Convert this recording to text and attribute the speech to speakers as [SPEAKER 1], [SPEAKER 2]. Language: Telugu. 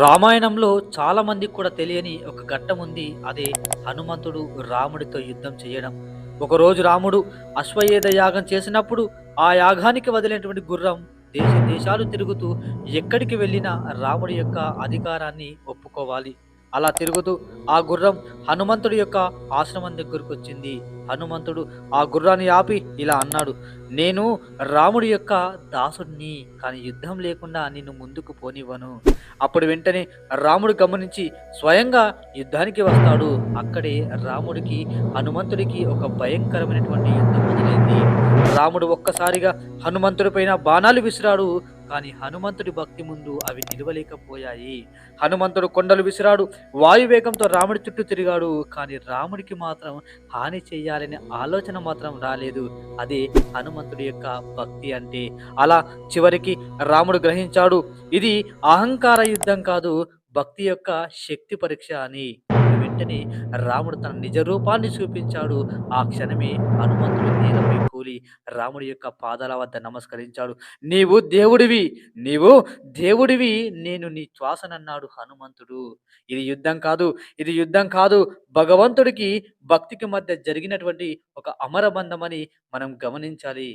[SPEAKER 1] రామాయణంలో చాలా మందికి కూడా తెలియని ఒక ఘట్టం ఉంది. అదే హనుమంతుడు రాముడితో యుద్ధం చేయడం. ఒకరోజు రాముడు అశ్వయేధ యాగం చేసినప్పుడు ఆ యాగానికి వదిలినటువంటి గుర్రం దేశ దేశాలు తిరుగుతూ ఎక్కడికి వెళ్ళినా రాముడి యొక్క అధికారాన్ని ఒప్పుకోవాలి. అలా తిరుగుతూ ఆ గుర్రం హనుమంతుడి యొక్క ఆశ్రమం దగ్గరకు వచ్చింది. హనుమంతుడు ఆ గుర్రాన్ని ఆపి ఇలా అన్నాడు నేను రాముడి యొక్క దాసుడిని కానీ యుద్ధం లేకుండా నిన్ను ముందుకు పోనివ్వను. అప్పుడు వెంటనే రాముడు గమనించి స్వయంగా యుద్ధానికి వస్తాడు. అక్కడే రాముడికి హనుమంతుడికి ఒక భయంకరమైనటువంటి యుద్ధం మొదలైంది. రాముడు ఒక్కసారిగా హనుమంతుడి పైన బాణాలు విసిరాడు. కానీ హనుమంతుడి భక్తి ముందు అవి నిలవలేకపోయాయి. హనుమంతుడు కొండలు విసిరాడు వాయువేగంతో రాముడి చుట్టూ తిరిగాడు కానీ రాముడికి మాత్రం హాని చేయాలనే ఆలోచన మాత్రం రాలేదు. అదే హనుమంతుడి యొక్క భక్తి అంటే. అలా చివరికి రాముడు గ్రహించాడు ఇది అహంకార యుద్ధం కాదు భక్తి యొక్క శక్తి పరీక్ష అని. వెంటనే రాముడు తన నిజ రూపాన్ని చూపించాడు. ఆ క్షణమే హనుమంతుడు నేలపై కూలి రాముడి యొక్క పాదాల వద్ద నమస్కరించాడు. నీవు దేవుడివి నీవు దేవుడివి నేను నీ శ్వాసనన్నాడు హనుమంతుడు. ఇది యుద్ధం కాదు ఇది యుద్ధం కాదు. భగవంతుడికి భక్తికి మధ్య జరిగినటువంటి ఒక అమరబంధమని మనం గమనించాలి.